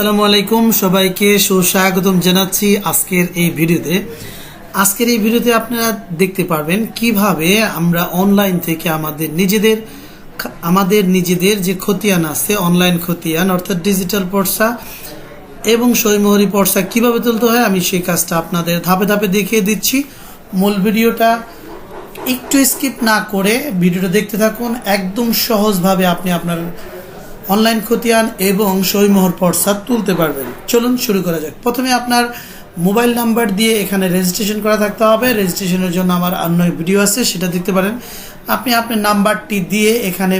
আসসালামু আলাইকুম, সবাইকে সুস্বাগতম জানাচ্ছি আজকের এই ভিডিওতে। আজকের এই ভিডিওতে আপনারা দেখতে পারবেন কীভাবে আমরা অনলাইন থেকে আমাদের নিজেদের আমাদের নিজেদের যে খতিয়ান আছে, অনলাইন খতিয়ান, অর্থাৎ ডিজিটাল পর্সা এবং সৈমহরি পর্সা কীভাবে তুলতে হয়, আমি সেই কাজটা আপনাদের ধাপে ধাপে দেখিয়ে দিচ্ছি। মূল ভিডিওটা একটু স্কিপ না করে ভিডিওটা দেখতে থাকুন। একদম সহজভাবে আপনি আপনার অনলাইন খতিয়ান এবং সইমোহর পর্সা তুলতে পারবেন। চলুন শুরু করা যাক। প্রথমে আপনার মোবাইল নাম্বার দিয়ে এখানে রেজিস্ট্রেশন করা থাকতে হবে। রেজিস্ট্রেশনের জন্য আমার অন্য ভিডিও আছে, সেটা দেখতে পারেন। আপনি আপনার নাম্বারটি দিয়ে এখানে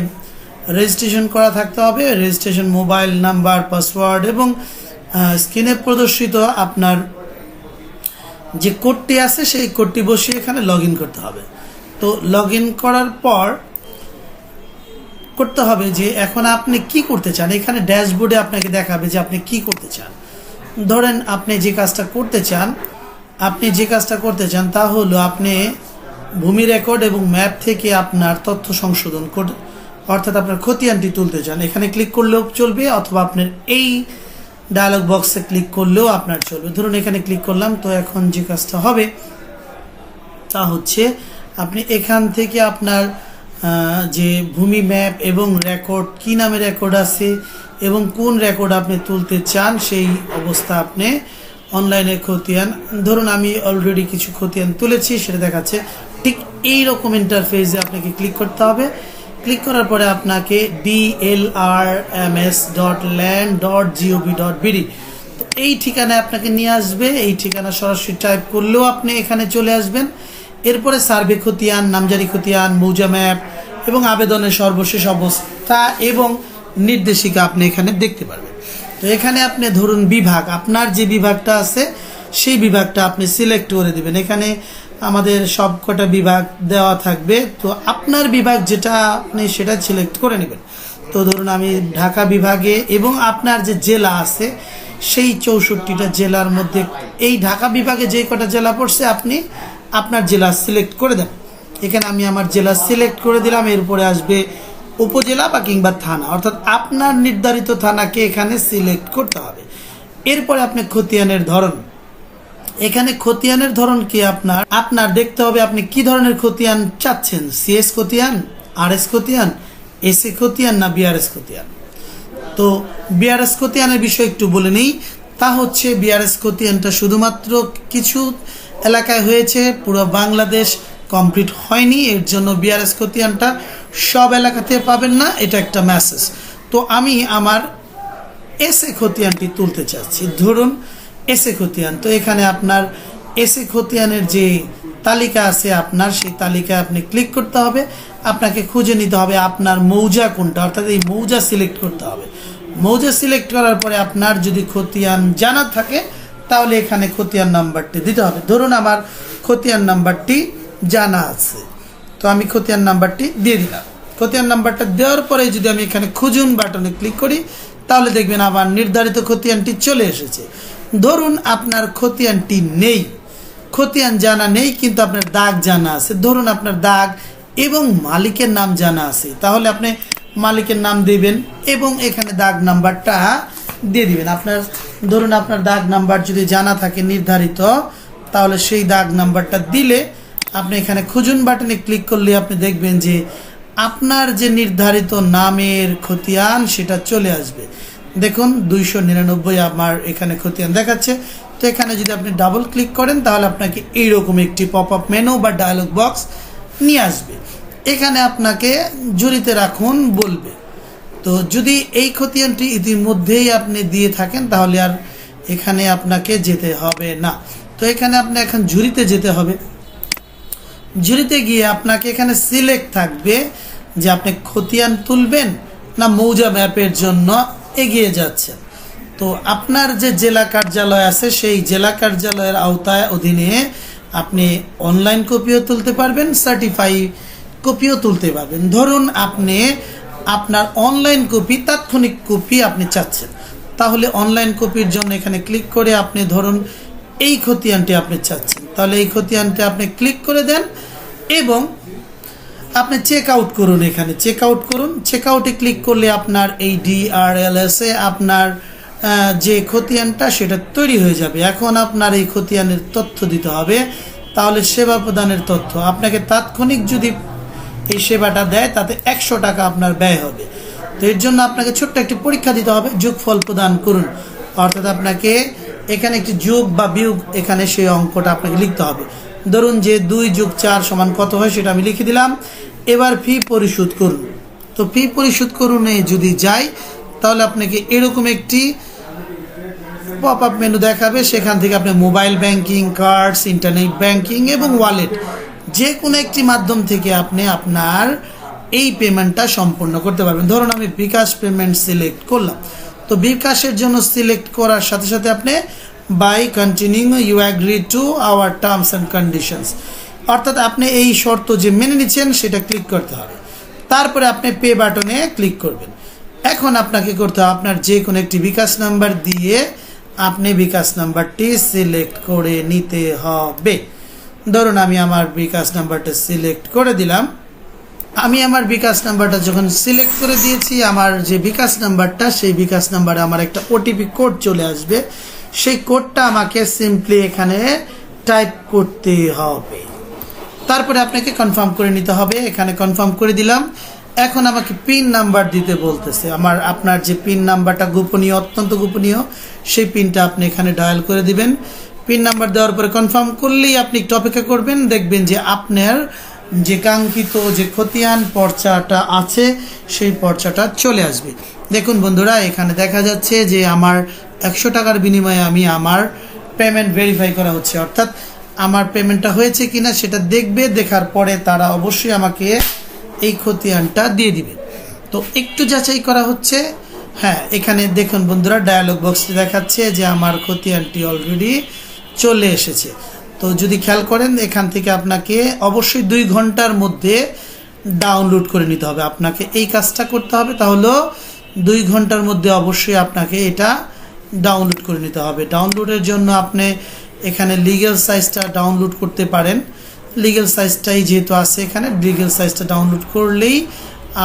রেজিস্ট্রেশন করা থাকতে হবে। রেজিস্ট্রেশন মোবাইল নাম্বার পাসওয়ার্ড এবং স্ক্রিনে প্রদর্শিত আপনার যে কোডটি আছে, সেই কোডটি বসিয়ে এখানে লগ করতে হবে। তো লগ করার পর করতে হবে যে এখন আপনি কি করতে চান? এখানে ড্যাশবোর্ডে আপনাকে দেখাবে যে আপনি কি করতে চান। ধরেন আপনি যে কাজটা করতে চান, আপনি যে কাজটা করতে চান তা হলো আপনি ভূমি রেকর্ড এবং ম্যাপ থেকে আপনার তথ্য সংশোধন করে, অর্থাৎ আপনার খতিয়ানটি তুলতে চান। এখানে ক্লিক করলেও চলবে অথবা আপনার এই ডায়ালগ বক্সে ক্লিক করলেও আপনার চলবে। ধরুন এখানে ক্লিক করলাম, তো এখন যে কাজটা হবে তা হচ্ছে আপনি এখান থেকে আপনার যে ভূমি ম্যাপ এবং রেকর্ড, কি নামে রেকর্ড আছে এবং কোন রেকর্ড আপনি তুলতে চান, সেই অবস্থা আপনি অনলাইনে খতিয়ান, ধরুন আমি অলরেডি কিছু খতিয়ান তুলেছি, সেটা দেখাচ্ছে। ঠিক এই রকম ইন্টারফেসে আপনাকে ক্লিক করতে হবে। ক্লিক করার পরে আপনাকে DLRMS dot land dot dot এই ঠিকানায় আপনাকে নিয়ে আসবে, এই ঠিকানা সরাসরি টাইপ করলেও আপনি এখানে চলে আসবেন। এরপরে সার্ভে খতিয়ান, নামজারি খতিয়ান মৌজা ম্যাপ এবং আবেদনের সর্বশেষ অবস্থা এবং নির্দেশিকা আপনি এখানে দেখতে পারবেন। তো এখানে আপনি ধরুন বিভাগ, আপনার যে বিভাগটা আছে, সেই বিভাগটা আপনি সিলেক্ট করে দেবেন। এখানে আমাদের সবকটা বিভাগ দেওয়া থাকবে। তো আপনার বিভাগ যেটা আপনি সেটা সিলেক্ট করে নেবেন। তো ধরুন আমি ঢাকা বিভাগে এবং আপনার যে জেলা আছে, সেই চৌষট্টিটা জেলার মধ্যে এই ঢাকা বিভাগে যে কটা জেলা পড়ছে আপনি আপনার জেলা সিলেক্ট করে দেন। এখানে আমি আমার জেলা সিলেক্ট করে দিলাম, এরপরে আসবে উপজেলা বা কিংবা থানা। অর্থাৎ আপনার নির্ধারিত থানাকে এখানে সিলেক্ট করতে হবে। এরপরে আপনি খতিয়ানের ধরন। এখানে খতিয়ানের ধরন কি আপনার? আপনার দেখতে হবে আপনি কি ধরনের খতিয়ান চাচ্ছেন? সিএস খতিয়ান আর এস খতিয়ান এসএ খতিয়ান না বিআরএস খতিয়ান? তো বিআরএস খতিয়ানের বিষয় একটু বলে নেই। তা হচ্ছে বিআরএস খতিয়ানটা শুধুমাত্র কিছু এলাকায় হয়েছে। পুরো বাংলাদেশ কমপ্লিট হয়নি। এর জন্য বিআরএস খতিয়ানটা সব এলাকাতে পাবেন না। এটা একটা মেসেজ তো আমি আমার এসে খতিয়ানটি তুলতে চাচ্ছি। ধরুন এসে খতিয়ান। তো এখানে আপনার এসে খতিয়ানের যে তালিকা আছে আপনার, সেই তালিকায় আপনি ক্লিক করতে হবে। আপনাকে খুঁজে নিতে হবে আপনার মৌজা কোনটা। অর্থাৎ এই মৌজা সিলেক্ট করতে হবে। মৌজা সিলেক্ট করার পরে আপনার যদি খতিয়ান জানা থাকে তাহলে এখানে খতিয়ান নাম্বারটি দিতে হবে। ধরুন আমার খতিয়ান নাম্বারটি জানা আছে। তো আমি খতিয়ান নাম্বারটি দিয়ে দিলাম। খতিয়ান নাম্বারটা দেওয়ার পরে যদি আমি এখানে খুঁজুন বাটনে ক্লিক করি, তাহলে দেখবেন আমার নির্ধারিত খতিয়ানটি চলে এসেছে। ধরুন আপনার খতিয়ানটি নেই। খতিয়ান জানা নেই, কিন্তু আপনার দাগ জানা আছে। ধরুন আপনার দাগ এবং মালিকের নাম জানা আছে। তাহলে আপনি মালিকের নাম দিবেন এবং এখানে দাগ নাম্বারটা দিয়ে দিবেন। আপনার, ধরুন আপনার দাগ নাম্বার যদি জানা থাকে নির্ধারিত, তাহলে সেই দাগ নাম্বারটা দিলে আপনি এখানে খুঁজুন বাটনে ক্লিক করলে আপনি দেখবেন যে আপনার যে নির্ধারিত নামের খতিয়ান সেটা চলে আসবে। দেখুন, দুইশো নিরানব্বই আমার এখানে খতিয়ান দেখাচ্ছে। তো এখানে যদি আপনি ডাবল ক্লিক করেন, তাহলে আপনাকে এইরকম একটি পপ আপ মেনু বা ডায়লগ বক্স নিয়ে আসবে। এখানে আপনাকে জুড়িতে রাখুন বলবে। তো যদি এই খতিয়ানটি ইতিমধ্যেই আপনি দিয়ে থাকেন, তাহলে আর এখানে আপনাকে যেতে হবে না। তো এখানে আপনি এখন ঝুড়িতে যেতে হবে। ঝুড়িতে গিয়ে আপনাকে এখানে সিলেক্ট থাকবে যে আপনি খতিয়ান তুলবেন না মৌজা ম্যাপের জন্য এগিয়ে যাচ্ছেন। তো আপনার যে জেলা কার্যালয় আছে, সেই জেলা কার্যালয়ের আওতায় অধীনে আপনি অনলাইন কপিও তুলতে পারবেন সার্টিফাই কপিও তুলতে পারবেন। ধরুন আপনি আপনার অনলাইন কপি তাৎক্ষণিক কপি আপনি চাচ্ছেন। তাহলে অনলাইন কপির জন্য এখানে ক্লিক করে আপনি ধরুন এই খতিয়ানটি আপনি চাচ্ছেন। তাহলে এই খতিয়ানটি আপনি ক্লিক করে দেন এবং আপনি চেক আউট করুন এখানে। চেক আউট করুন। চেক আউটে ক্লিক করলে আপনার এই ডিআরএলএস আপনার যে খতিয়ানটা সেটা তৈরি হয়ে যাবে। এখন আপনার এই খতিয়ানের তথ্য দিতে হবে। তাহলে সেবা প্রদানের তথ্য। আপনাকে তাৎক্ষণিক যদি এই সেবাটা দেয়, তাতে একশো টাকা আপনার ব্যয় হবে। তো এর জন্য আপনাকে ছোট্ট একটি পরীক্ষা দিতে হবে, যোগফল প্রদান করুন। অর্থাৎ আপনাকে এখানে একটি যোগ বা বিয়োগ, এখানে সেই অঙ্কটা আপনাকে লিখতে হবে। ধরুন যে দুই যোগ চার সমান কত হয় সেটা আমি লিখে দিলাম। এবার ফি পরিশোধ করুন। তো ফি পরিশোধ করুনে যদি যাই, তাহলে আপনাকে এরকম একটি পপ আপ মেনু দেখাবে। সেখান থেকে আপনি mobile banking cards internet banking এবং ওয়ালেট যে কোনো একটি মাধ্যম থেকে আপনি আপনার এই পেমেন্টটা সম্পন্ন করতে পারবেন। ধরুন আমি বিকাশ পেমেন্ট সিলেক্ট করলাম। তো বিকাশের জন্য সিলেক্ট করার সাথে সাথে আপনি by continue you agree to our terms and conditions অর্থাৎ আপনি এই শর্ত যে মেনে নিচ্ছেন, সেটা ক্লিক করতে হবে। তারপরে আপনি পে বাটনে ক্লিক করবেন। এখন আপনাকে করতে হবে আপনার যে কোনো একটি বিকাশ নাম্বার দিয়ে আপনি বিকাশ নাম্বারটি সিলেক্ট করে নিতে হবে। ধরুন আমি আমার বিকাশ নাম্বারটা সিলেক্ট করে দিলাম। আমি আমার বিকাশ নাম্বারটা যখন সিলেক্ট করে দিয়েছি, আমার যে বিকাশ নাম্বারটা, সেই বিকাশ নাম্বারে আমার একটা ওটিপি কোড চলে আসবে। সেই কোডটা আমাকে সিম্পলি এখানে টাইপ করতে হবে। তারপরে আপনাকে কনফার্ম করে নিতে হবে। এখানে কনফার্ম করে দিলাম। এখন আমাকে পিন নাম্বার দিতে বলতেছে। আমার, আপনার যে পিন নাম্বারটা গোপনীয়, অত্যন্ত গোপনীয়, সেই পিনটা আপনি এখানে ডায়াল করে দিবেন। পিন নাম্বার দেওয়ার পরে কনফার্ম করলেই আপনি একটু অপেক্ষা করবেন, দেখবেন যে আপনার যে কাঙ্ক্ষিত যে খতিয়ান পর্চাটা আছে, সেই পর্চাটা চলে আসবে। দেখুন বন্ধুরা, এখানে দেখা যাচ্ছে যে আমার একশো টাকার বিনিময়ে আমি আমার পেমেন্ট ভেরিফাই করা হচ্ছে। অর্থাৎ আমার পেমেন্টটা হয়েছে কিনা সেটা দেখবে, দেখার পরে তারা অবশ্যই আমাকে এই খতিয়ানটা দিয়ে দিবে। তো একটু যাচাই করা হচ্ছে। হ্যাঁ এখানে দেখুন বন্ধুরা ডায়ালগ বক্সটি দেখাচ্ছে যে আমার খতিয়ানটি অলরেডি চলে এসেছে। তো যদি খেয়াল করেন, এখান থেকে আপনাকে অবশ্যই দুই ঘণ্টার মধ্যে ডাউনলোড করে নিতে হবে। আপনাকে এই কাজটা করতে হবে তাহলে দুই ঘণ্টার মধ্যে অবশ্যই আপনাকে এটা ডাউনলোড করে নিতে হবে। ডাউনলোডের জন্য আপনি এখানে লিগেল সাইজটা ডাউনলোড করতে পারেন। লিগেল সাইজটাই যেহেতু আছে এখানে লিগেল সাইজটা ডাউনলোড করলেই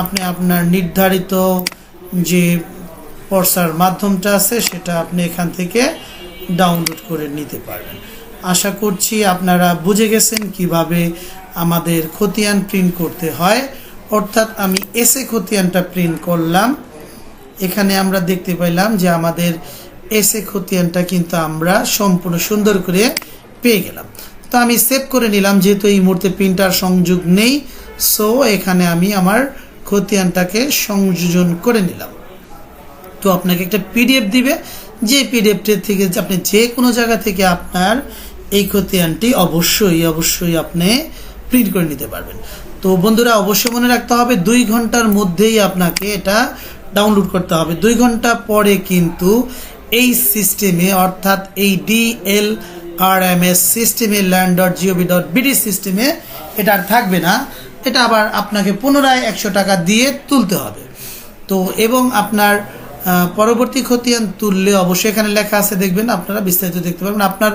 আপনি আপনার নির্ধারিত যে পর্সার মাধ্যমটা আছে, সেটা আপনি এখান থেকে ডাউনলোড করে নিতে পারবেন। আশা করছি আপনারা বুঝে গেছেন কীভাবে আমাদের খতিয়ান প্রিন্ট করতে হয়। অর্থাৎ আমি এসে খতিয়ানটা প্রিন্ট করলাম। এখানে আমরা দেখতে পাইলাম যে আমাদের এসে খতিয়ানটা কিন্তু আমরা সম্পূর্ণ সুন্দর করে পেয়ে গেলাম। তো আমি সেভ করে নিলাম, যেহেতু এই মুহূর্তে প্রিন্টার সংযোগ নেই সো এখানে আমি আমার খতিয়ানটাকে সংযোজন করে নিলাম। তো আপনাকে একটা পিডিএফ দিবে যে পিডিএফটির থেকে আপনি যে কোনো জায়গা থেকে আপনার এই খতিয়ানটি অবশ্যই অবশ্যই আপনি প্রিন্ট করে নিতে পারবেন। তো বন্ধুরা, অবশ্যই মনে রাখতে হবে, দুই ঘণ্টার মধ্যেই আপনাকে এটা ডাউনলোড করতে হবে। দুই ঘণ্টা পরে কিন্তু এই সিস্টেমে অর্থাৎ এই ডিএল আর এম এস সিস্টেমে land dot gov dot BD সিস্টেমে এটা আর থাকবে না। এটা আবার আপনাকে পুনরায় একশো টাকা দিয়ে তুলতে হবে। তো এবং আপনার পরবর্তী খতিয়ান তুললে অবশ্যই এখানে লেখা আছে, দেখবেন আপনারা বিস্তারিত দেখতে পাবেন আপনার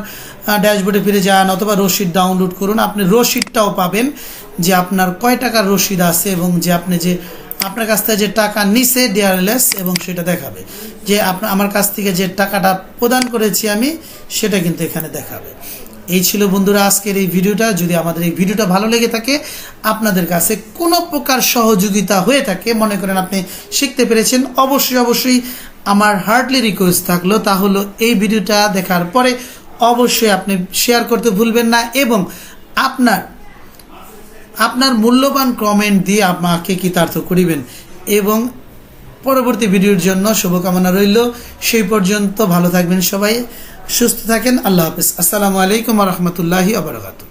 ড্যাশবোর্ডে ফিরে যান অথবা রসিদ ডাউনলোড করুন। আপনি রসিদটাও পাবেন যে আপনার কয় টাকার রসিদ আছে এবং যে আপনি যে, আপনার কাছ থেকে যে টাকা নিছে ডিআরএলএস এবং সেটা দেখাবে। যে আপনার আমার কাছ থেকে যে টাকাটা প্রদান করেছি আমি, সেটা কিন্তু এখানে দেখাবে। এই ছিল বন্ধুরা আজকের এই ভিডিওটা। যদি আমাদের এই ভিডিওটা ভালো লেগে থাকে, আপনাদের কাছে কোনো প্রকার সহযোগিতা হয়ে থাকে, মনে করেন আপনি শিখতে পেরেছেন, অবশ্যই অবশ্যই আমার হার্ডলি রিকোয়েস্ট থাকল। তা হলো, এই ভিডিওটা দেখার পরে অবশ্যই আপনি শেয়ার করতে ভুলবেন না এবং আপনার আপনার মূল্যবান কমেন্ট দিয়ে আমাকে কৃতার্থ করিবেন এবং পরবর্তী ভিডিওর জন্য শুভকামনা রইল। সেই পর্যন্ত ভালো থাকবেন সবাই, সুস্থ থাকেন, আল্লাহ হাফিজ। আসসালামু আলাইকুম রহমতুল্লাহি আবরকাত